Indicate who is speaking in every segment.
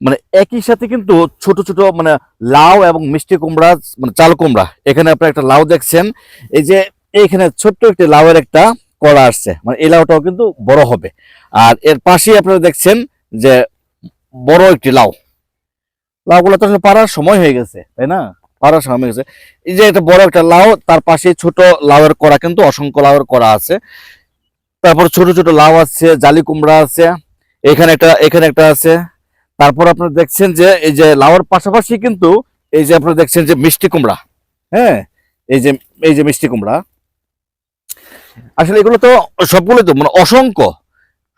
Speaker 1: মানে একই সাথে কিন্তু ছোট ছোট মানে লাউ এবং মিষ্টি কুমড়া মানে চাল কুমড়া। এখানে আপনার একটা লাউ দেখছেন। এই যে এইখানে ছোট্ট একটি লাউয়ের একটা কলা আসছে। মানে এই লাউটাও কিন্তু বড় হবে। আর এর পাশেই আপনারা দেখছেন যে বড় একটি লাউ। লাউগুলো তো পাড়ার সময় হয়ে গেছে, তাই না? পাড়ার সময় হয়ে গেছে। এই যে একটা বড় একটা লাউ, তার পাশে ছোট লাউয়ের করা কিন্তু, অসংখ্য লাউয়ের করা আছে। তারপর ছোট ছোট লাউ আছে, জালি কুমড়া আছে। এখানে একটা এখানে একটা আছে। তারপর আপনারা দেখছেন যে এই যে লাউয়ের পাশাপাশি কিন্তু এই যে আপনারা দেখছেন যে মিষ্টি কুমড়া হ্যাঁ? এই যে এই যে মিষ্টি কুমড়া। আসলে এগুলো তো সবগুলো তো মানে অসংখ্য,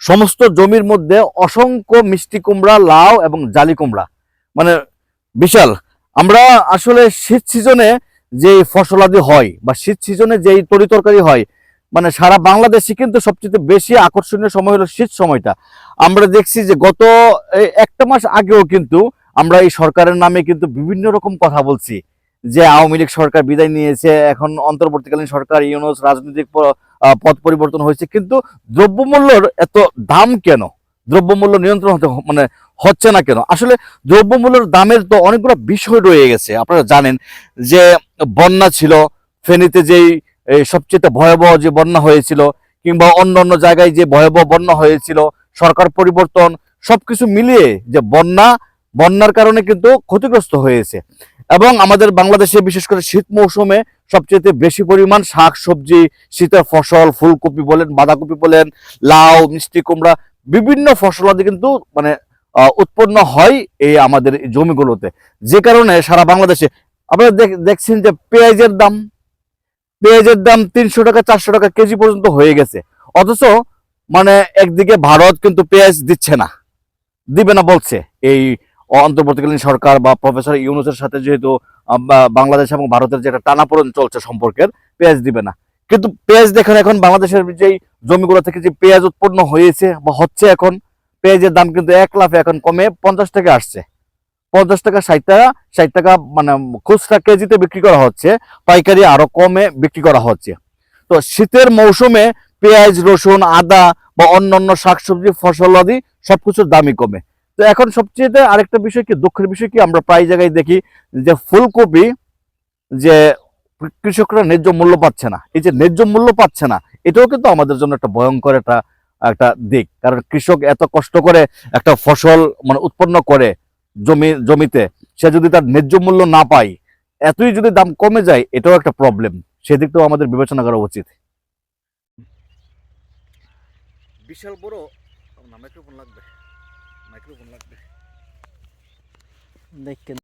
Speaker 1: সমস্ত জমির মধ্যে অসংখ্য মিষ্টি কুমড়া, লাউ এবং জালি কুমড়া। মানে বিশাল, আমরা আসলে শীত সিজনে যে ফসলাদি হয় বা শীত সিজনে যেই তরি তরকারি হয় মানে সারা বাংলাদেশে কিন্তু সবচেয়ে বেশি আকর্ষণীয় সময় হলো শীত সময়টা। আমরা দেখছি যে গত একটা মাস আগেও কিন্তু আমরা এই সরকারের নামে কিন্তু বিভিন্ন রকম কথা বলছি যে আওয়ামী লীগ সরকার বিদায় নিয়েছে, এখন অন্তর্বর্তীকালীন সরকার ইউনুস রাজনৈতিক পথ পরিবর্তন হয়েছে, কিন্তু দ্রব্যমূল্যর এত দাম কেন? দ্রব্যমূল্য নিয়ন্ত্রণ হতে মানে হচ্ছে না কেন? আসলে দ্রব্যমূল্যের দামের তো অনেকগুলো বিষয় রয়ে গেছে, আপনারা জানেন যে বন্যা ছিল, ফেনীতে যেই এই সবচেয়ে ভয়াবহ যে বন্যা হয়েছিল কিংবা অন্য অন্য জায়গায় যে ভয়াবহ বন্যা হয়েছিল, সরকার পরিবর্তন, সবকিছু মিলিয়ে যে বন্যা, বন্যার কারণে কিন্তু ক্ষতিগ্রস্ত হয়েছে। এবং আমাদের বাংলাদেশে বিশেষ করে শীত মৌসুমে সবচেয়ে বেশি পরিমাণ শাক সবজি, শীতের ফসল, ফুলকপি বলেন, বাঁধাকপি বলেন, লাউ, মিষ্টি, কুমড়া বিভিন্ন ফসলাদি কিন্তু মানে উৎপন্ন হয় এই আমাদের জমিগুলোতে। যে কারণে সারা বাংলাদেশে আপনারা দেখ- দেখছেন যে পেঁয়াজের দাম পেঁয়াজের দাম তিনশো টাকা, চারশো টাকা কেজি পর্যন্ত হয়ে গেছে। অথচ মানে একদিকে ভারত কিন্তু পেঁয়াজ দিচ্ছে না, দিবে না বলছে। এই অন্তর্বর্তীকালীন সরকার বা প্রফেসর ইউনুসের সাথে যেহেতু বাংলাদেশ এবং ভারতের যেটা টানাপোড়েন চলছে সম্পর্কের, পেঁয়াজ দিবে না। কিন্তু পেঁয়াজ দেখেন এখন বাংলাদেশের যেই জমিগুলো থেকে যে পেঁয়াজ উৎপন্ন হয়েছে বা হচ্ছে এখন, পেঁয়াজের দাম কিন্তু এক লাফে এখন কমে পঞ্চাশ টাকা আসছে। পঞ্চাশ টাকা, ষাট টাকা ষাট টাকা মানে খুচরা কেজিতে বিক্রি করা হচ্ছে, পাইকারি আরও কমে বিক্রি করা হচ্ছে। তো শীতের মৌসুমে পেঁয়াজ, রসুন, আদা বা অন্যান্য শাকসবজি, ফসল আদি সবকিছুর দামই কমে। তো এখন সবচেয়ে আরেকটা বিষয় কি, দুঃখের বিষয় কি, আমরা প্রায় জায়গায় দেখি যে ফুলকপি যে কৃষকরা ন্যায্য মূল্য পাচ্ছে না। এই যে ন্যায্য মূল্য পাচ্ছে না, এটাও কিন্তু আমাদের জন্য একটা ভয়ঙ্কর একটা একটা দিক। কারণ কৃষক এত কষ্ট করে একটা ফসল মানে উৎপন্ন করে জমি জমিতে সে যদি তার ন্যায্য মূল্য না পায় এতই যদি দাম কমে যায় এটাও একটা প্রবলেম সেদিকটাও আমাদের বিবেচনা করা উচিত। বিশাল বড় মাইক্রোফোন লাগবে। মাইক্রোফোন লাগবে।
Speaker 2: দেখেন